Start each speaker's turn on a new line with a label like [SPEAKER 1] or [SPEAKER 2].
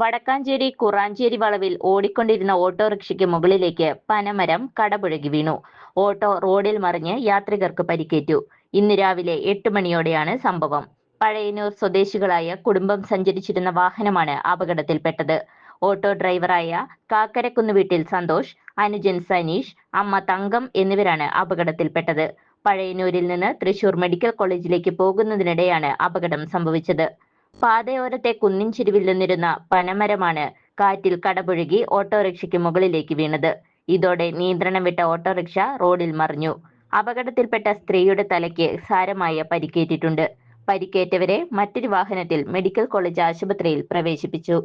[SPEAKER 1] വടക്കാഞ്ചേരി കുറാഞ്ചേരി വളവിൽ ഓടിക്കൊണ്ടിരുന്ന ഓട്ടോറിക്ഷയ്ക്ക് മുകളിലേക്ക് പനമരം കടപുഴകി വീണു. ഓട്ടോ റോഡിൽ മറിഞ്ഞ് യാത്രികർക്ക് പരിക്കേറ്റു. ഇന്ന് രാവിലെ എട്ട് മണിയോടെയാണ് സംഭവം. പഴയന്നൂർ സ്വദേശികളായ കുടുംബം സഞ്ചരിച്ചിരുന്ന വാഹനമാണ് അപകടത്തിൽപ്പെട്ടത്. ഓട്ടോ ഡ്രൈവറായ കാക്കരക്കുന്ന് വീട്ടിൽ സന്തോഷ് അനുജൻ സനീഷ് അമ്മ തങ്കം എന്നിവരാണ് അപകടത്തിൽപ്പെട്ടത്. പഴയന്നൂരിൽ നിന്ന് തൃശൂർ മെഡിക്കൽ കോളേജിലേക്ക് പോകുന്നതിനിടെയാണ് അപകടം സംഭവിച്ചത്. പാതയോരത്തെ കുന്നിൻ ചെരുവിൽ നിന്നിരുന്ന പനമരമാണ് കാറ്റിൽ കടപുഴകി ഓട്ടോറിക്ഷയ്ക്ക് മുകളിലേക്ക് വീണത്. ഇതോടെ നിയന്ത്രണം വിട്ട ഓട്ടോറിക്ഷ റോഡിൽ മറിഞ്ഞു. അപകടത്തിൽപ്പെട്ട സ്ത്രീയുടെ തലയ്ക്ക് സാരമായ പരിക്കേറ്റിട്ടുണ്ട്. പരിക്കേറ്റവരെ മറ്റൊരു വാഹനത്തിൽ മെഡിക്കൽ കോളേജ് ആശുപത്രിയിൽ പ്രവേശിപ്പിച്ചു.